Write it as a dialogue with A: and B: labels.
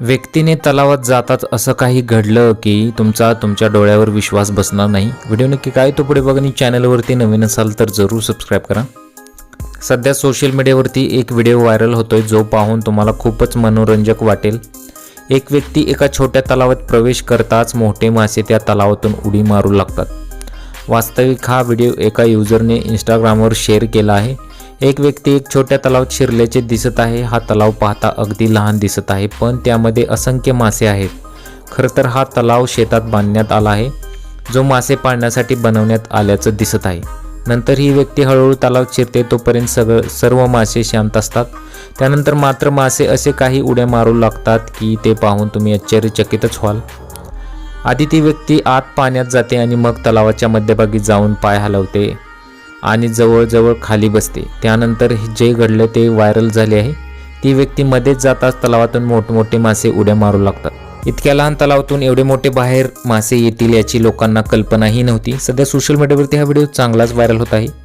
A: व्यक्तीने तलावात जाताच असं काही घडलं की तुमचा तुमच्या डोळ्यावर विश्वास बसणार नाही. व्हिडिओ नक्की काय तो पुढे बघा आणि चॅनलवरती नवीन असाल तर जरूर सबस्क्राईब करा. सध्या सोशल मीडियावरती एक व्हिडिओ व्हायरल होतोय जो पाहून तुम्हाला खूपच मनोरंजक वाटेल. एक व्यक्ती एका छोट्या तलावात प्रवेश करताच मोठे मासे त्या तलावातून उडी मारू लागतात. वास्तविक हा व्हिडिओ एका युजरने इंस्टाग्रामवर शेअर केला आहे. एक व्यक्ती एक छोट्या तलावात शिरल्याचे दिसत आहे. हा तलाव पाहता अगदी लहान दिसत आहे पण त्यामध्ये असंख्य मासे आहेत. खरं तर हा तलाव शेतात बांधण्यात आला आहे. जो मासे पाळण्यासाठी बनवण्यात आल्याचं दिसत आहे. नंतर ही व्यक्ती हळूहळू तलाव शिरते तोपर्यंत सगळं सर्व मासे शांत असतात. त्यानंतर मात्र मासे असे काही उड्या मारू लागतात की ते पाहून तुम्ही आश्चर्यचकितच व्हाल. आधी ती व्यक्ती आत पाण्यात जाते आणि मग तलावाच्या मध्यभागी जाऊन पाय हलवते. आणि जवळजवळ खाली बसते. त्यानंतर जे घडलं ते व्हायरल झाले आहे. ती व्यक्ती मध्येच जाताच तलावातून मोठमोठे मासे उड्या मारू लागतात. इतक्या लहान तलावातून एवढे मोठे बाहेर मासे येतील याची लोकांना कल्पनाही नव्हती. सध्या सोशल मीडियावरती हा व्हिडिओ चांगलाच व्हायरल होत आहे.